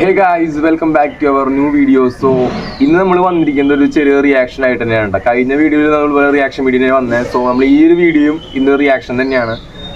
Hey guys welcome back to our new video so ഇന്ന് നമ്മൾ വന്നിരിക്കുന്നത് ഒരു ചെറിയ റിയാക്ഷൻ ആയിട്ട് തന്നെയാണ്. കഴിഞ്ഞ വീഡിയോയിൽ നമ്മൾ റിയാക്ഷൻ വീഡിയോ വന്നത് സോ നമ്മൾ ഈ ഒരു വീഡിയോയും ഇന്ന് റിയാക്ഷൻ തന്നെയാണ്.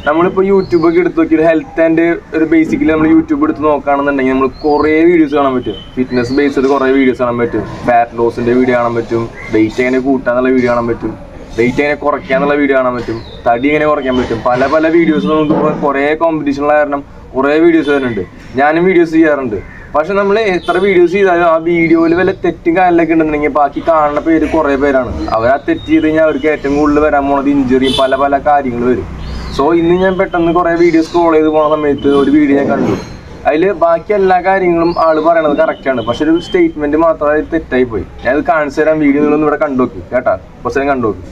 നമ്മളിപ്പോൾ യൂട്യൂബ് ഒക്കെ എടുത്ത് നോക്കി ഒരു ഹെൽത്ത് ആൻഡ് ഒരു ബേസിക്കലി നമ്മൾ യൂട്യൂബ് എടുത്ത് നോക്കുകയാണെന്നുണ്ടെങ്കിൽ നമ്മൾ കുറേ വീഡിയോസ് കാണാൻ പറ്റും. ഫിറ്റ്നസ് ബേസ്ഡ് കുറേ വീഡിയോസ് കാണാൻ പറ്റും. ഫാറ്റ് ലോസിന്റെ വീഡിയോ കാണാൻ പറ്റും. വെയിറ്റ് എങ്ങനെ കൂട്ടാന്നുള്ള വീഡിയോ കാണാൻ പറ്റും. വെയിറ്റ് എങ്ങനെ കുറയ്ക്കാന്നുള്ള വീഡിയോ കാണാൻ പറ്റും. തടി എങ്ങനെ കുറയ്ക്കാൻ പറ്റും. പല പല വീഡിയോസ് നമുക്ക് കുറേ കോമ്പറ്റീഷനുള്ള കാരണം കുറേ വീഡിയോസ് വരുന്നുണ്ട്. ഞാനും വീഡിയോസ് ചെയ്യാറുണ്ട്. പക്ഷെ നമ്മൾ എത്ര വീഡിയോസ് ചെയ്താലും ആ വീഡിയോയിൽ വല്ല തെറ്റും കാര്യങ്ങളൊക്കെ ഉണ്ടെന്നുണ്ടെങ്കിൽ ബാക്കി കാണുന്ന പേര് കുറേ പേരാണ്. അവർ ആ തെറ്റ് ചെയ്ത് കഴിഞ്ഞാൽ അവർക്ക് ഏറ്റവും കൂടുതൽ വരാൻ പോണത് ഇഞ്ചുറിയും പല പല കാര്യങ്ങൾ വരും. സോ ഇന്ന് ഞാൻ പെട്ടെന്ന് കുറേ വീഡിയോസ് സ്ക്രോൾ ചെയ്ത് പോണ സമയത്ത് ഒരു വീഡിയോ ഞാൻ കണ്ടു. അതിൽ ബാക്കി എല്ലാ കാര്യങ്ങളും ആൾ പറയണത് കറക്റ്റാണ് പക്ഷെ ഒരു സ്റ്റേറ്റ്മെന്റ് മാത്രമേ തെറ്റായി പോയി. ഞാൻ അത് കാണിച്ചു തരാൻ വീഡിയോ നിങ്ങളൊന്നും ഇവിടെ കണ്ടു നോക്കി. കേട്ടാ? കുറച്ച് കണ്ടു നോക്കി.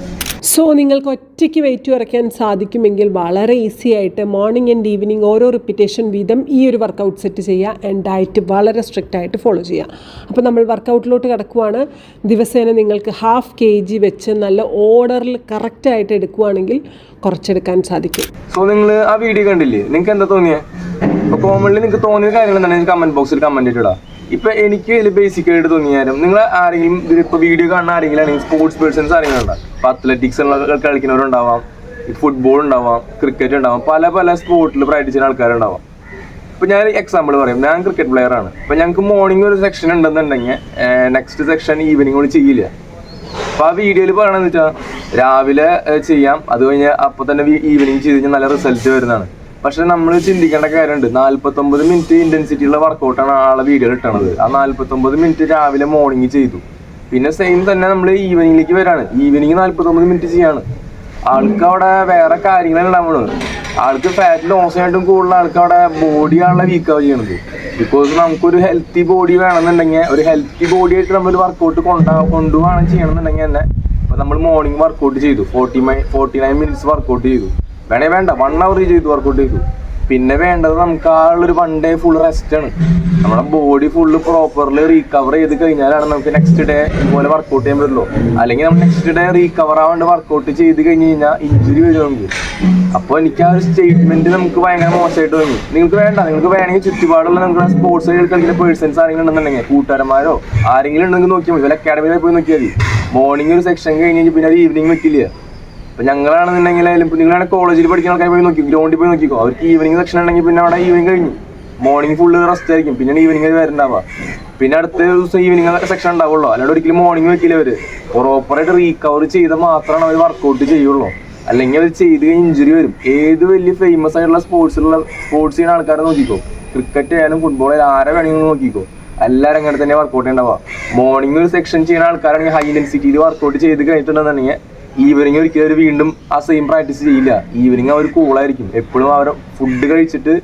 സോ നിങ്ങൾക്ക് ഒറ്റയ്ക്ക് വെയിറ്റ് കുറയ്ക്കാൻ സാധിക്കുമെങ്കിൽ വളരെ ഈസി ആയിട്ട് മോർണിംഗ് ആൻഡ് ഈവനിങ് ഓരോ റിപ്പിറ്റേഷൻ വീതം ഈ ഒരു വർക്കൗട്ട് സെറ്റ് ചെയ്യുക ആൻഡ് ഡയറ്റ് വളരെ സ്ട്രിക്റ്റ് ആയിട്ട് ഫോളോ ചെയ്യുക. അപ്പോൾ നമ്മൾ വർക്കൗട്ടിലോട്ട് കിടക്കുവാണ്. ദിവസേന നിങ്ങൾക്ക് ഹാഫ് കെ ജി വെച്ച് നല്ല ഓർഡറിൽ കറക്റ്റായിട്ട് എടുക്കുവാണെങ്കിൽ കുറച്ചെടുക്കാൻ സാധിക്കും. സോ നിങ്ങൾ ആ വീഡിയോ കണ്ടില്ലേ? നിങ്ങൾക്ക് എന്താ തോന്നിയേ? അപ്പൊ കോമൺലി നിങ്ങൾക്ക് തോന്നിയ കാര്യങ്ങൾ എന്താണ് കമന്റ് ബോക്സിൽ കമന്റ് ഇട്ടിടാം. ഇപ്പൊ എനിക്ക് ഇതിൽ ബേസിക് ആയിട്ട് തോന്നിയാലും നിങ്ങൾ ആരെങ്കിലും ഇപ്പൊ വീഡിയോ കാണുന്ന ആരെങ്കിലും ആണെങ്കിൽ സ്പോർട്സ് പേഴ്സൺസ് ആരെങ്കിലും ഉണ്ടാവും ഇപ്പൊ അത്ലറ്റിക്സ് കളിക്കുന്നവരുണ്ടാവാം ഫുട്ബോൾ ഉണ്ടാവാം ക്രിക്കറ്റ് ഉണ്ടാവാം പല പല സ്പോർട്ടിൽ പ്രാക്ടീസ് ചെയ്യുന്ന ആൾക്കാരുണ്ടാവാം. ഇപ്പൊ ഞാൻ എക്സാമ്പിൾ പറയാം. ഞാൻ ക്രിക്കറ്റ് പ്ലെയർ ആണ്. ഇപ്പൊ ഞങ്ങൾക്ക് മോർണിംഗ് ഒരു സെക്ഷൻ ഉണ്ടെന്നുണ്ടെങ്കിൽ നെക്സ്റ്റ് സെക്ഷൻ ഈവനിങ് കൂടി ചെയ്യില്ല. അപ്പൊ ആ വീഡിയോയിൽ പറയണെന്ന് വെച്ചാൽ രാവിലെ ചെയ്യാം. അത് കഴിഞ്ഞ് അപ്പൊ തന്നെ ഈവനിങ് ചെയ്ത് കഴിഞ്ഞാൽ നല്ല റിസൾട്ട് വരുന്നതാണ്. പക്ഷെ നമ്മൾ ചിന്തിക്കേണ്ട കാര്യമുണ്ട്. നാല്പത്തൊമ്പത് മിനിറ്റ് ഇന്റൻസിറ്റി ഉള്ള വർക്കൗട്ടാണ് ആളെ വീഡിയോയിൽ ഇട്ടണത്. ആ നാല്പത്തൊമ്പത് മിനിറ്റ് രാവിലെ മോർണിംഗ് ചെയ്തു. പിന്നെ സെയിം തന്നെ നമ്മൾ ഈവനിങ്ങിലേക്ക് വരാണ്. ഈവനിങ് നാല്പത്തൊമ്പത് മിനിറ്റ് ചെയ്യാണ്. ആൾക്ക് അവിടെ വേറെ കാര്യങ്ങളുണ്ടാവണം ആൾക്ക് ഫാറ്റ് ലോസ് ആയിട്ടും കൂടുതൽ ആൾക്ക് അവിടെ ബോഡിയാണല്ലോ വീക്കാവ് ചെയ്യണത്. ബിക്കോസ് നമുക്കൊരു ഹെൽത്തി ബോഡി വേണമെന്നുണ്ടെങ്കിൽ ഒരു ഹെൽത്തി ബോഡി ആയിട്ട് നമ്മൾ വർക്കൗട്ട് കൊണ്ടാ കൊണ്ടുപോകണം ചെയ്യണമെന്നുണ്ടെങ്കിൽ തന്നെ നമ്മൾ മോർണിംഗ് വർക്കൗട്ട് ചെയ്തു. Forty my forty nine minutes workout ചെയ്തു. വേണേ വേണ്ട വൺ അവർ ചെയ്തു വർക്കൗട്ട് ചെയ്തു. പിന്നെ വേണ്ടത് നമുക്ക് ആ ഉള്ളൊരു വൺ ഡേ ഫുൾ റെസ്റ്റ് ആണ്. നമ്മുടെ ബോഡി ഫുള്ള് പ്രോപ്പർലി റീകവർ ചെയ്ത് കഴിഞ്ഞാലാണ് നമുക്ക് നെക്സ്റ്റ് ഡേ ഇതുപോലെ വർക്കൗട്ട് ചെയ്യാൻ പറ്റുള്ളൂ. അല്ലെങ്കിൽ നമ്മൾ നെക്സ്റ്റ് ഡേ റീകവർ ആവാണ്ട് വർക്കൗട്ട് ചെയ്ത് കഴിഞ്ഞ് കഴിഞ്ഞാൽ ഇഞ്ചുറി വരും നമുക്ക്. അപ്പോൾ എനിക്ക് ആ ഒരു സ്റ്റേറ്റ്മെന്റ് നമുക്ക് ഭയങ്കര മോശമായിട്ട് തോന്നി. നിങ്ങൾക്ക് വേണ്ട നിങ്ങൾക്ക് വേണമെങ്കിൽ ചുറ്റുപാടുള്ള നിങ്ങൾക്ക് സ്പോർട്സ് കളിക്കുന്ന പേഴ്സൺസ് ആരെങ്കിലും ഉണ്ടെന്നുണ്ടെങ്കിൽ കൂട്ടുകാരന്മാരോ ആരെങ്കിലും ഉണ്ടെങ്കിൽ നോക്കിയാൽ മതി. വല്ല അക്കാഡമിയിൽ പോയി നോക്കിയാൽ മതി. മോർണിംഗ് ഒരു സെക്ഷൻ കഴിഞ്ഞ് കഴിഞ്ഞാൽ പിന്നെ അത് ഈവനിങ് വെക്കില്ല അപ്പൊ ഞങ്ങളാണെന്നുണ്ടെങ്കിൽ നിങ്ങളാണ് കോളേജിൽ പഠിക്കുന്ന ആൾക്കാർ പോയി നോക്കി ഗ്രൗണ്ടിൽ പോയി നോക്കിക്കോ. അവർക്ക് ഈവനിങ് സെക്ഷൻ ഉണ്ടെങ്കിൽ പിന്നെ അവിടെ ഈവനിങ് കഴിഞ്ഞു. മോർണിംഗ് ഫുള്ള് റെസ്റ്റ് ആയിരിക്കും. പിന്നെ ഈവനിങ് വരണ്ടാവുക. പിന്നെ അടുത്ത ദിവസം ഈവനിങ് സെക്ഷൻ ഉണ്ടാവുള്ളൂ. അല്ലാണ്ട് ഒരിക്കലും മോർണിംഗ് വെക്കില്ല അവർ പ്രോപ്പറായിട്ട് റീകവർ ചെയ്ത മാത്രമാണ് അവർ വർക്കൗട്ട് ചെയ്യുള്ളൂ. അല്ലെങ്കിൽ അവർ ചെയ്ത് കഴിഞ്ഞ് ഇഞ്ചുറി വരും. ഏത് വലിയ ഫേമസ് ആയിട്ടുള്ള സ്പോർട്സിലുള്ള സ്പോർട്സ് ചെയ്യുന്ന ആൾക്കാരെ നോക്കിക്കോ. ക്രിക്കറ്റ് ആയാലും ഫുട്ബോൾ ആയാലും ആരെ വേണമെങ്കിലും നോക്കിക്കോ. എല്ലാവരും അങ്ങനെ തന്നെ വർക്കൗട്ട് ഉണ്ടാവുക മോർണിംഗ് ഒരു സെക്ഷൻ ചെയ്യുന്ന ആൾക്കാരാണെങ്കിൽ ഹൈ ഇന്റൻസിറ്റിയിൽ വർക്കൗട്ട് ചെയ്ത് കഴിഞ്ഞിട്ടുണ്ടെന്നുണ്ടെങ്കിൽ ഈവനിങ് ഒരിക്കലും അവർ വീണ്ടും ആ സെയിം പ്രാക്ടീസ് ചെയ്യില്ല. ഈവനിങ് അവർ കൂളായിരിക്കും എപ്പോഴും അവർ ഫുഡ് കഴിച്ചിട്ട്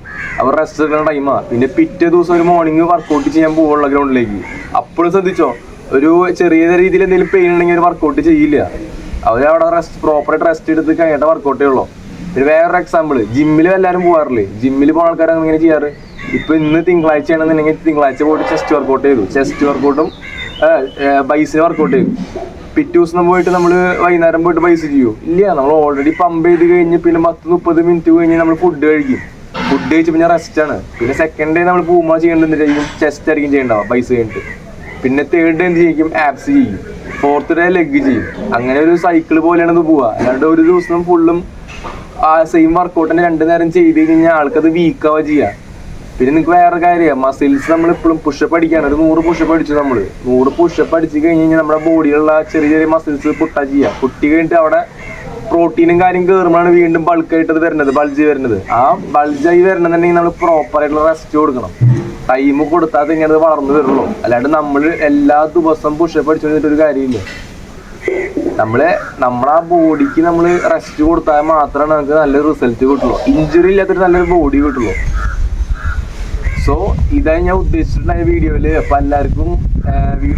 അവർ റെസ്റ്റ് എടുക്കുന്ന ടൈമാണ് പിന്നെ പിറ്റേ ദിവസം ഒരു മോർണിംഗ് വർക്കൗട്ട് ചെയ്യാൻ പോവുള്ള ഗ്രൗണ്ടിലേക്ക് അപ്പോഴും ശ്രദ്ധിച്ചോ? ഒരു ചെറിയ രീതിയിൽ എന്തെങ്കിലും പെയിൻ ഉണ്ടെങ്കിൽ ഒരു വർക്കൗട്ട് ചെയ്യില്ല. അവർ അവിടെ റെസ്റ്റ് പ്രോപ്പറായിട്ട് റെസ്റ്റ് എടുത്ത് കഴിഞ്ഞിട്ട് വർക്കൗട്ടേ ഉള്ളൂ പിന്നെ വേറൊരു എക്സാമ്പിൾ ജിമ്മിൽ എല്ലാവരും പോകാറില്ലേ ജിമ്മിൽ പോകുന്ന ആൾക്കാർ എങ്ങനെ ചെയ്യാറ്? ഇപ്പൊ ഇന്ന് തിങ്കളാഴ്ച ആണെന്നുണ്ടെങ്കിൽ തിങ്കളാഴ്ച പോയിട്ട് ചെസ്റ്റ് വർക്കൗട്ട് ചെയ്തു. ചെസ്റ്റ് വർക്കൗട്ടും ബൈസിന് വർക്കൗട്ട് ചെയ്തു. പിറ്റേ ദിവസം പോയിട്ട് നമ്മൾ വൈകുന്നേരം പോയിട്ട് പൈസ ചെയ്യൂ? ഇല്ല നമ്മൾ ഓൾറെഡി പമ്പ് ചെയ്ത് കഴിഞ്ഞ് പിന്നെ പത്ത് മുപ്പത് മിനിറ്റ് കഴിഞ്ഞ് നമ്മൾ ഫുഡ് കഴിക്കും. ഫുഡ് കഴിച്ച് പിന്നെ റെസ്റ്റ് ആണ്. പിന്നെ സെക്കൻഡ് ഡേ നമ്മൾ പൂമ ചെയ്യേണ്ടത് ചെയ്യും? ചെസ്റ്റ് ആയിരിക്കും ചെയ്യണ്ടാവും പൈസ കഴിഞ്ഞിട്ട്. പിന്നെ തേർഡ് ഡേ എന്ത് ചെയ്യും ആപ്സ് ചെയ്യും. ഫോർത്ത് ഡേ ലെഗ് ചെയ്യും. അങ്ങനെ ഒരു സൈക്കിൾ പോലെയാണ് ഇത് പോവുക. അല്ലാണ്ട് ഒരു ദിവസം ഫുള്ളും ആ സെയിം വർക്കൗട്ട് തന്നെ രണ്ടു നേരം ചെയ്ത് കഴിഞ്ഞാൽ ആൾക്കത് വീക്കാവുക ചെയ്യുക പിന്നെ നിങ്ങൾക്ക് വേറെ കാര്യം മസിൽസ് നമ്മൾ ഇപ്പോഴും പുഷപ്പ് അടിക്കാണ്. ഒരു നൂറ് പുഷപ്പ് അടിച്ചു നമ്മൾ നൂറ് പുഷപ്പ് അടിച്ച് കഴിഞ്ഞ് കഴിഞ്ഞാൽ നമ്മുടെ ബോഡിയിലുള്ള ചെറിയ ചെറിയ മസിൽസ് പുട്ടാ ചെയ്യുക പുട്ടി കഴിഞ്ഞിട്ട് അവിടെ പ്രോട്ടീനും കാര്യം കയറുമ്പോഴാണ് വീണ്ടും ബൾക്കായിട്ട് അത് വരുന്നത് ബൾജി വരുന്നത്. ആ ബൾജായി വരണമെന്നുണ്ടെങ്കിൽ നമ്മൾ പ്രോപ്പർ ആയിട്ടുള്ള റെസ്റ്റ് കൊടുക്കണം. ടൈം കൊടുത്താൽ ഇങ്ങനെ അത് വളർന്നു വരുള്ളൂ. അല്ലാണ്ട് നമ്മൾ എല്ലാ ദിവസവും പുഷപ്പ് അടിച്ചു കഴിഞ്ഞിട്ട് ഒരു കാര്യമില്ല. നമ്മളെ നമ്മളെ ആ ബോഡിക്ക് നമ്മൾ റെസ്റ്റ് കൊടുത്താൽ മാത്രമാണ് നമുക്ക് നല്ലൊരു റിസൾട്ട് കിട്ടുള്ളൂ. ഇഞ്ചുറി ഇല്ലാത്തൊരു നല്ലൊരു ബോഡി കിട്ടുള്ളൂ. സോ ഇതാ ഞാൻ ഉദ്ദേശിച്ചിട്ടുണ്ടായ വീഡിയോയിൽ അപ്പൊ എല്ലാവർക്കും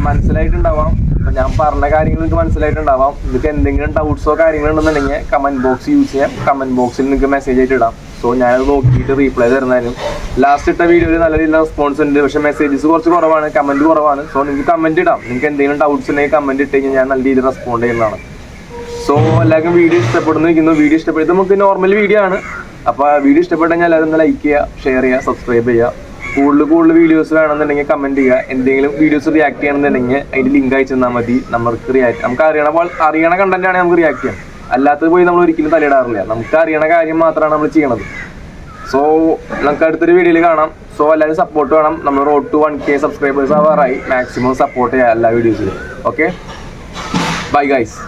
മനസ്സിലായിട്ടുണ്ടാവാം. അപ്പൊ ഞാൻ പറഞ്ഞ കാര്യങ്ങൾ നിങ്ങൾക്ക് മനസ്സിലായിട്ടുണ്ടാവാം. നിങ്ങൾക്ക് എന്തെങ്കിലും ഡൗട്ട്സോ കാര്യങ്ങളോ ഉണ്ടെന്നുണ്ടെങ്കിൽ കമന്റ് ബോക്സ് യൂസ് ചെയ്യാം. കമന്റ് ബോക്സിൽ നിങ്ങൾക്ക് മെസ്സേജ് ആയിട്ട് ഇടാം. സോ ഞാനത് നോക്കിയിട്ട് റീപ്ലൈ തരുന്നതിനും ലാസ്റ്റ് ഇട്ട വീഡിയോയിൽ നല്ല രീതിയിലുള്ള റെസ്പോൺസ് ഉണ്ട്. പക്ഷെ മെസ്സേജസ് കുറച്ച് കുറവാണ്. കമന്റ് കുറവാണ്. സോ നിങ്ങൾക്ക് കമന്റ് ഇടാം. നിങ്ങൾക്ക് എന്തെങ്കിലും ഡൗട്ട്സ് ഉണ്ടെങ്കിൽ കമന്റ് ഇട്ട് കഴിഞ്ഞാൽ ഞാൻ നല്ല രീതിയിൽ റെസ്പോണ്ട് ചെയ്യുന്നതാണ്. സോ എല്ലാവർക്കും വീഡിയോ ഇഷ്ടപ്പെടുന്നു. ഇരിക്കുന്നു വീഡിയോ ഇഷ്ടപ്പെടുന്നത് നമുക്ക് നോർമൽ വീഡിയോ ആണ്. അപ്പോൾ വീഡിയോ ഇഷ്ടപ്പെട്ടെങ്കിൽ എല്ലാവരും എല്ലാവരും ലൈക്ക് ചെയ്യുക ഷെയർ ചെയ്യുക സബ്സ്ക്രൈബ് ചെയ്യുക. കൂടുതൽ കൂടുതൽ വീഡിയോസ് വേണമെന്നുണ്ടെങ്കിൽ കമന്റ് ചെയ്യുക. എന്തെങ്കിലും വീഡിയോസ് റിയാക്ട് ചെയ്യണമെന്നുണ്ടെങ്കിൽ അതിന്റെ ലിങ്ക് അയച്ചു തന്നാൽ മതി. നമുക്ക് റിയാക്ട് നമുക്ക് അറിയണ അറിയണ കണ്ടന്റ് ആണ് നമുക്ക് റിയാക്ട് ചെയ്യാം അല്ലാത്തത് പോയി നമ്മൾ ഒരിക്കലും തലയിടാറില്ല. നമുക്ക് അറിയണ കാര്യം മാത്രമാണ് നമ്മൾ ചെയ്യണത്. സോ നമുക്ക് അടുത്തൊരു വീഡിയോയിൽ കാണാം. സോ എല്ലാവരും സപ്പോർട്ട് വേണം. നമ്മൾ road to one K subscribers ആവാറായി. Maximum support ചെയ്യാം എല്ലാ വീഡിയോസിലും ഓക്കെ ബൈ ഗൈസ്